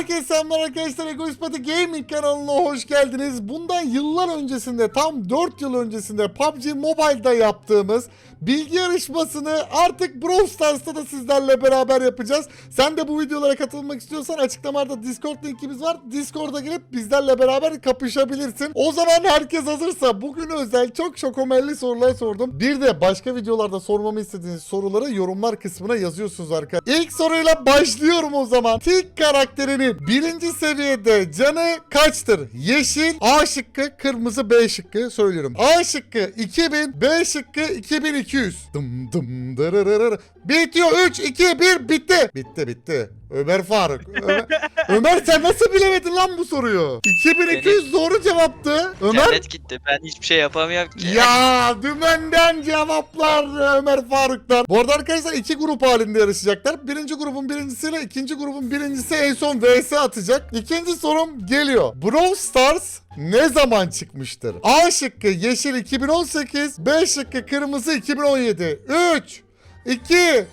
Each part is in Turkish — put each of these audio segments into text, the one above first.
Herkese selamlar arkadaşlar Egoist Party Gaming kanalına hoş geldiniz. Bundan yıllar öncesinde tam 4 yıl öncesinde PUBG Mobile'da yaptığımız bilgi yarışmasını artık Brawl Stars'ta da sizlerle beraber yapacağız. Sen de bu videolara katılmak istiyorsan açıklamalarda Discord linkimiz var. Discord'a girip bizlerle beraber kapışabilirsin. O zaman herkes hazırsa bugün özel çok şokomelli sorular sordum. Bir de başka videolarda sormamı istediğiniz soruları yorumlar kısmına yazıyorsunuz arkadaşlar. İlk soruyla başlıyorum o zaman. Tik karakterinin birinci seviyede canı kaçtır? Yeşil, A şıkkı, kırmızı, B şıkkı söylüyorum. A şıkkı 2000, B şıkkı 2200. Dım dım dırırırır. Bitiyor 3, 2, 1 bitti. Bitti bitti. Ömer Faruk. Ömer, Ömer sen nasıl bilemedin lan bu soruyu? 2200 doğru cevaptı. Ömer İnternet gitti. Ben hiçbir şey yapamıyorum ki. ya dümenden cevaplar Ömer Faruk'tan. Bu arada arkadaşlar iki grup halinde yarışacaklar. Birinci grubun birincisiyle ikinci grubun birincisi en son vs atacak. İkinci sorum geliyor. Brawl Stars ne zaman çıkmıştır? A şıkkı yeşil 2018, B şıkkı kırmızı 2017. 3, 2,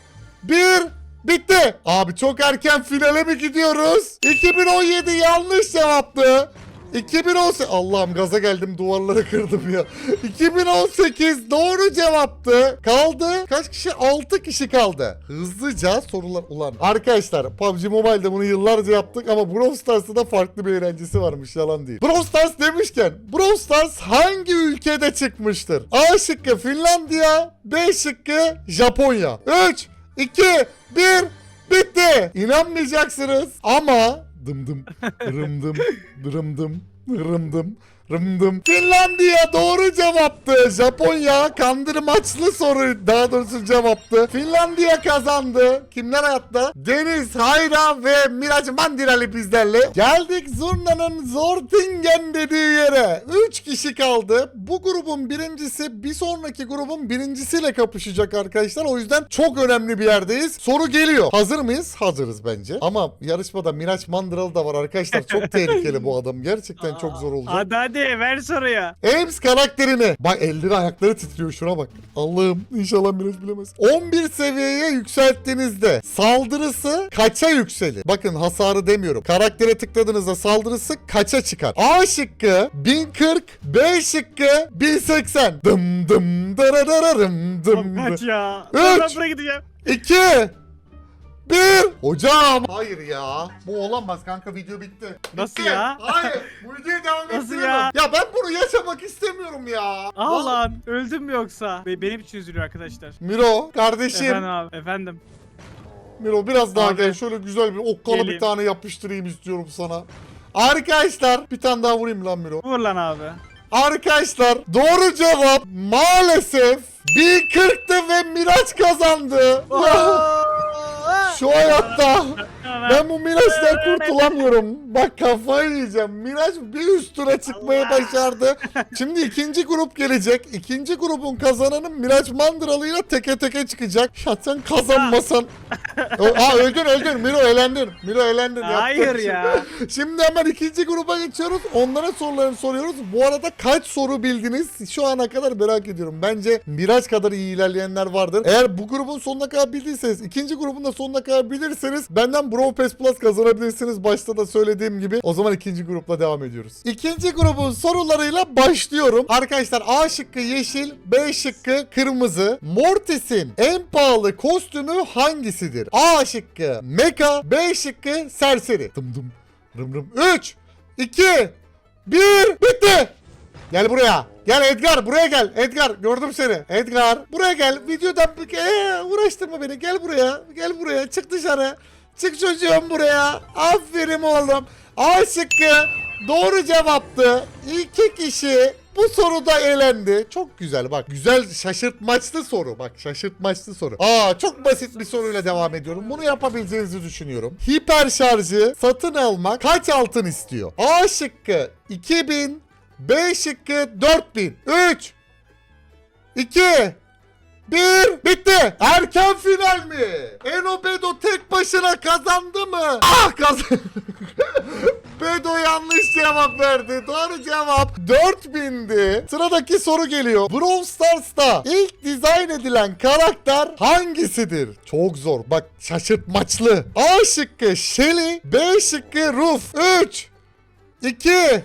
1... Bitti. Abi çok erken finale mi gidiyoruz? 2017 yanlış cevaptı. 2018 Allah'ım gaza geldim duvarları kırdım ya. 2018 doğru cevaptı. Kaldı kaç kişi? 6 kişi kaldı. Hızlıca sorular ulan. Arkadaşlar PUBG Mobile'de bunu yıllarca yaptık ama Brawl Stars'ta da farklı bir eğlencesi varmış yalan değil. Brawl Stars demişken Brawl Stars hangi ülkede çıkmıştır? A şıkkı Finlandiya, B şıkkı Japonya. 3 2 1 Bitti. İnanmayacaksınız ama dım dım rım dım rım dım rım dım rım dım. Finlandiya doğru cevaptı. Japonya kandırmaçlı soru daha doğrusu cevaptı. Finlandiya kazandı. Kimler hayatta? Deniz Hayra ve Miraç Mandirali bizlerle. Geldik Zurna'nın Zortingen dediği yere. 3 kişi kaldı. Bu grubun birincisi bir sonraki grubun birincisiyle kapışacak arkadaşlar. O yüzden çok önemli bir yerdeyiz. Soru geliyor. Hazır mıyız? Hazırız bence. Ama yarışmada Miraç Mandıralı da var arkadaşlar. Çok tehlikeli bu adam. Gerçekten çok zor olacak. Hadi hadi ver soruyu. Ames karakterini. Bak elleri ayakları titriyor şuna bak. Allah'ım inşallah Miraç bilemez. 11 seviyeye yükselttiğinizde saldırısı kaça yükselir? Bakın hasarı demiyorum. Karaktere tıkladığınızda saldırısı kaça çıkar? A şıkkı 1040, B şıkkı 1080. Dım dım darararım dım. Kaç ya. Üç. Ben buraya gideceğim. 2 bir. Hocam. Hayır ya. Bu olamaz kanka video bitti. Nasıl Bitti. ya? Hayır. Bu videoyu devam Nasıl ettiremem. ya? Ya ben bunu yaşamak istemiyorum ya. Vallahi- lan. Öldüm mü yoksa? Be- benim için üzülüyor arkadaşlar. Miro kardeşim. Efendim abi. Efendim. Miro biraz daha Abi. gel. Şöyle güzel bir okkalı bir Geleyim. tane yapıştırayım istiyorum sana. Arkadaşlar bir tane daha vurayım lan Miro. Vur lan abi. Arkadaşlar doğru cevap maalesef 1040'tı ve Miraç kazandı. Şu hayatta ben bu Miraç'tan kurtulamıyorum. Bak kafayı yiyeceğim. Miraç bir üst tura çıkmayı başardı. Şimdi ikinci grup gelecek. İkinci grubun kazananı Miraç Mandıralı'yla teke teke çıkacak. Ya sen kazanmasan. Aa öldün öldün. Miro elendin. Miro elendin. Yapacak Hayır ya. Şimdi hemen ikinci gruba geçiyoruz. Onlara sorularını soruyoruz. Bu arada kaç soru bildiniz? Şu ana kadar merak ediyorum. Bence Miraç kadar iyi ilerleyenler vardır. Eğer bu grubun sonuna kadar bildiyseniz, ikinci grubun da sonuna kadar bilirseniz benden Bro Pass Plus kazanabilirsiniz. Başta da söylediğim gibi. O zaman ikinci grupla devam ediyoruz. İkinci grubun sorularıyla başlıyorum. Arkadaşlar A şıkkı yeşil, B şıkkı kırmızı. Mortis'in en pahalı kostümü hangisidir? A şıkkı Mecha, B şıkkı Serseri. Dım dım. Rım rım. 3, 2, 1, bitti. Gel buraya. Gel Edgar buraya gel. Edgar gördüm seni. Edgar buraya gel. Videodan ee, uğraştırma beni. Gel buraya. Gel buraya. Çık dışarı. Çık çocuğum buraya. Aferin oğlum. A doğru cevaptı. İki kişi bu soruda elendi. Çok güzel bak. Güzel şaşırtmaçlı soru. Bak şaşırtmaçlı soru. Aa çok basit bir soruyla devam ediyorum. Bunu yapabileceğinizi düşünüyorum. Hiper şarjı satın almak kaç altın istiyor? A şıkkı 2000, B şıkkı 4000. 3 2 1 bitti. Erken final mi? Enobedo tek başına kazandı mı? Ah kazandı. B Kaydo yanlış cevap verdi. Doğru cevap 4000'di. Sıradaki soru geliyor. Brawl Stars'ta ilk dizayn edilen karakter hangisidir? Çok zor. Bak şaşırtmaçlı. A şıkkı Shelly, B şıkkı Ruf. 3 2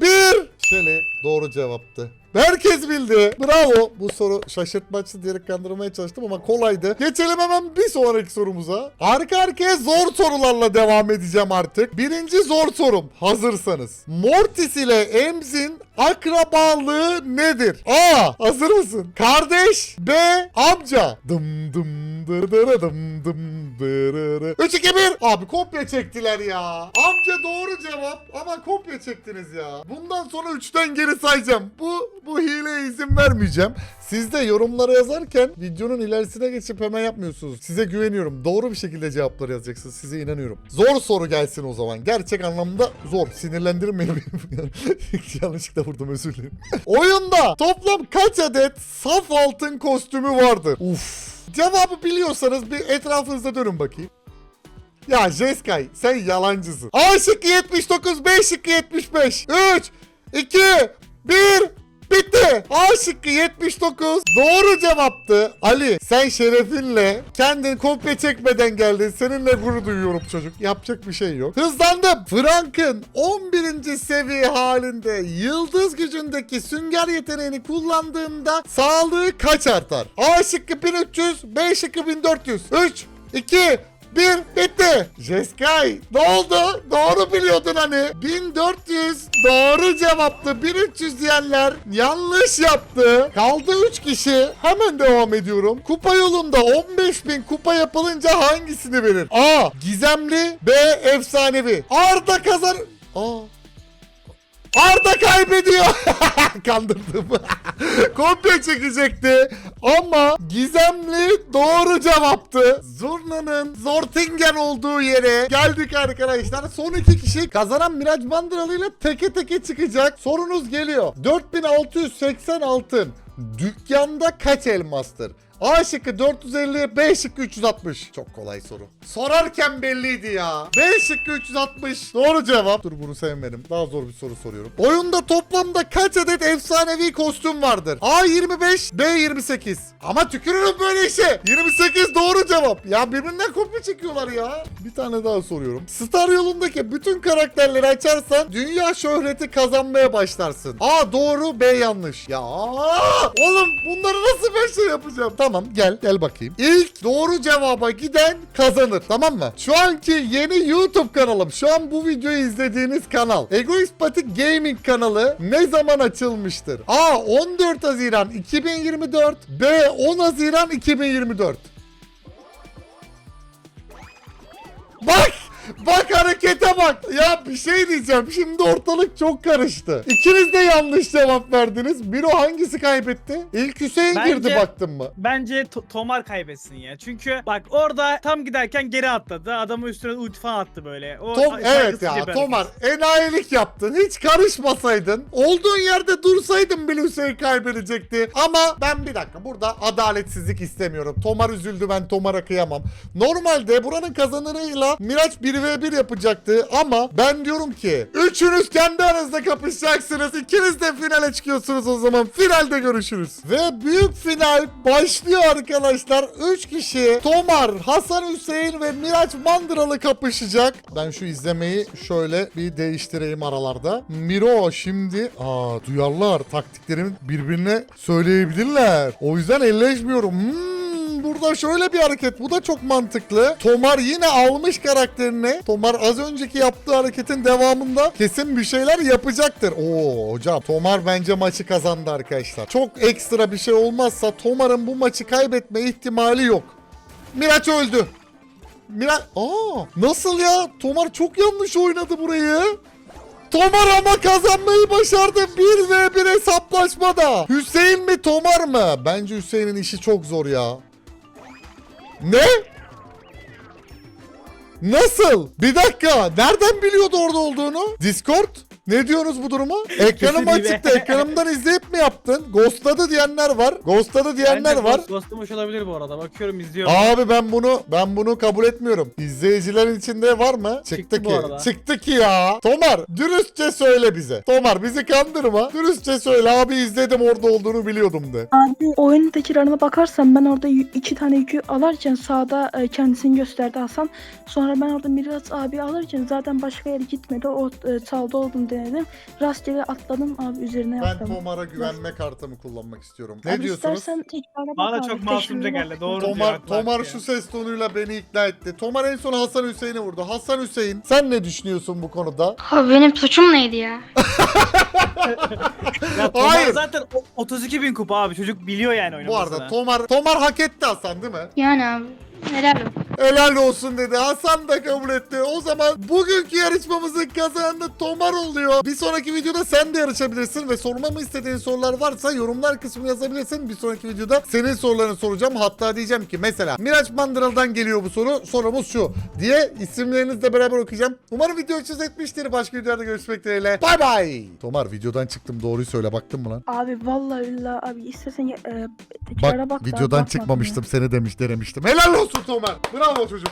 1 Shelly doğru cevaptı. Herkes bildi. Bravo. Bu soru şaşırtmaçlı diyerek kandırmaya çalıştım ama kolaydı. Geçelim hemen bir sonraki sorumuza. Arka arkaya zor sorularla devam edeceğim artık. Birinci zor sorum. Hazırsanız. Mortis ile Emz'in akrabalığı nedir? A. Hazır mısın? Kardeş. B. Amca. Dım dım dırırı dım dım dırırı. 3 2 1. Abi kopya çektiler ya. Amca doğru cevap ama kopya çektiniz ya. Bundan sonra 3'ten geri sayacağım. Bu bu hileye izin vermeyeceğim. Siz de yorumlara yazarken videonun ilerisine geçip hemen yapmıyorsunuz. Size güveniyorum. Doğru bir şekilde cevapları yazacaksınız. Size inanıyorum. Zor soru gelsin o zaman. Gerçek anlamda zor. Sinirlendirmeyin beni. Yanlışlıkla vurdum özür dilerim. Oyunda toplam kaç adet saf altın kostümü vardır? Uf. Cevabı biliyorsanız bir etrafınıza dönün bakayım. Ya Jeskay sen yalancısın. A şıkkı 79, B şıkkı 75. 3, 2, 1, bitti. A şıkkı 79 doğru cevaptı. Ali sen şerefinle kendin kopya çekmeden geldin. Seninle gurur duyuyorum çocuk. Yapacak bir şey yok. Hızlandım. Frank'ın 11. seviye halinde yıldız gücündeki sünger yeteneğini kullandığında sağlığı kaç artar? A şıkkı 1300, B şıkkı 1400. 3, 2, bir bitti. Jeskay ne oldu? Doğru biliyordun hani. 1400 doğru cevaptı. 1300 diyenler yanlış yaptı. Kaldı 3 kişi. Hemen devam ediyorum. Kupa yolunda 15.000 kupa yapılınca hangisini verir? A. Gizemli. B. Efsanevi. Arda kazan... Aa. Arda kaybediyor. Kandırdım. Kopya çekecekti. Ama gizemli doğru cevaptı. Zurna'nın Zortingen olduğu yere geldik arkadaşlar. Son iki kişi kazanan Miraç Bandıralı teke teke çıkacak. Sorunuz geliyor. 4680 altın. Dükkanda kaç elmastır? A şıkkı 450, B şıkkı 360. Çok kolay soru. Sorarken belliydi ya. B şıkkı 360. Doğru cevap. Dur bunu sevmedim. Daha zor bir soru soruyorum. Oyunda toplamda kaç adet efsanevi kostüm vardır? A 25, B 28. Ama tükürürüm böyle işe. 28 doğru cevap. Ya birbirinden kopya çekiyorlar ya. Bir tane daha soruyorum. Star yolundaki bütün karakterleri açarsan dünya şöhreti kazanmaya başlarsın. A doğru, B yanlış. Ya oğlum bunları nasıl ben şey yapacağım? Tamam gel gel bakayım. İlk doğru cevaba giden kazanır tamam mı? Şu anki yeni YouTube kanalım. Şu an bu videoyu izlediğiniz kanal. Egoist Patik Gaming kanalı ne zaman açılmıştır? A 14 Haziran 2024 B 10 Haziran 2024 Bak! Bak harekete bak. Ya bir şey diyeceğim. Şimdi ortalık çok karıştı. İkiniz de yanlış cevap verdiniz. Biri hangisi kaybetti? İlk Hüseyin Bence- girdi baktın mı? Bence To- Tomar kaybetsin ya. Çünkü bak orada tam giderken geri atladı. Adamın üstüne ulti falan attı böyle. O Tom, saygısızca evet bir ya hareket. Tomar enayilik yaptın. Hiç karışmasaydın. Olduğun yerde dursaydın bile Hüseyin kaybedecekti. Ama ben bir dakika burada adaletsizlik istemiyorum. Tomar üzüldü ben Tomar'a kıyamam. Normalde buranın kazananıyla Miraç 1v1 yapacaktı ama ben diyorum ki üçünüz kendi aranızda kapışacaksınız. İkiniz de finale çıkıyorsunuz o zaman. Finalde görüşürüz. Ve büyük final başlıyor arkadaşlar. 3 kişi Tomar, Hasan Hüseyin ve Miraç Mandıralı kapışacak. Ben şu izlemeyi şöyle bir değiştireyim aralarda. Miro şimdi aa duyarlar taktiklerimi birbirine söyleyebilirler. O yüzden elleşmiyorum. Hmm, burada şöyle bir hareket. Bu da çok mantıklı. Tomar yine almış karakterini. Tomar az önceki yaptığı hareketin devamında kesin bir şeyler yapacaktır. Oo hocam Tomar bence maçı kazandı arkadaşlar. Çok ekstra bir şey olmazsa Tomar'ın bu maçı kaybetme ihtimali yok. Miraç öldü. Miraç... Aa nasıl ya? Tomar çok yanlış oynadı burayı. Tomar ama kazanmayı başardı. 1 ve 1 hesaplaşmada. Hüseyin mi Tomar mı? Bence Hüseyin'in işi çok zor ya. Ne? Nasıl? Bir dakika. Nereden biliyordu orada olduğunu? Discord? Ne diyorsunuz bu duruma? Ekranım açıktı. Ekranımdan izleyip mi yaptın? Ghostladı diyenler var. Ghostladı diyenler var. ghost- Ghostlamış olabilir bu arada. Bakıyorum izliyorum. Abi ben bunu ben bunu kabul etmiyorum. İzleyicilerin içinde var mı? Çıktı, Çıktı bu ki. arada. Çıktı ki ya. Tomar dürüstçe söyle bize. Tomar bizi kandırma. Dürüstçe söyle abi izledim orada olduğunu biliyordum de. Abi oyunun tekrarına bakarsan ben orada iki tane yükü alarken sağda e, kendisini gösterdi Hasan. Sonra ben orada Miras abi alırken zaten başka yere gitmedi. O e, sağda oldum denedim. Rastgele atladım abi üzerine Ben yaptım. Tomar'a güvenme kartımı kullanmak istiyorum. Ne abi diyorsunuz? istersen tekrara bak Bana abi, çok masumca geldi. Doğru diyor. Tomar, haklı Tomar şu ses tonuyla beni ikna etti. Tomar en son Hasan Hüseyin'i vurdu. Hasan Hüseyin sen ne düşünüyorsun bu konuda? Abi benim suçum neydi ya? Ya Tomar Hayır. zaten o- 32 bin kupa abi. Çocuk biliyor yani oynamasını. Bu arada Tomar Tomar hak etti Hasan değil mi? Yani abi. Helal olsun. Helal olsun dedi. Hasan da kabul etti. O zaman bugünkü yarışmamızın kazananı Tomar oluyor. Bir sonraki videoda sen de yarışabilirsin ve sormamı istediğin sorular varsa yorumlar kısmına yazabilirsin. Bir sonraki videoda senin sorularını soracağım. Hatta diyeceğim ki mesela Miraç Mandıral'dan geliyor bu soru. Sorumuz şu diye isimlerinizle beraber okuyacağım. Umarım video hoşunuza etmiştir. Başka videolarda görüşmek dileğiyle. Bay bay. Tomar videodan çıktım. Doğruyu söyle. Baktın mı lan? Abi vallahi billahi abi istersen e, tekrara Bak bak. videodan bakmadım ya. çıkmamıştım. Seni demiş denemiştim. Helal olsun Tomar. Bravo çocuk.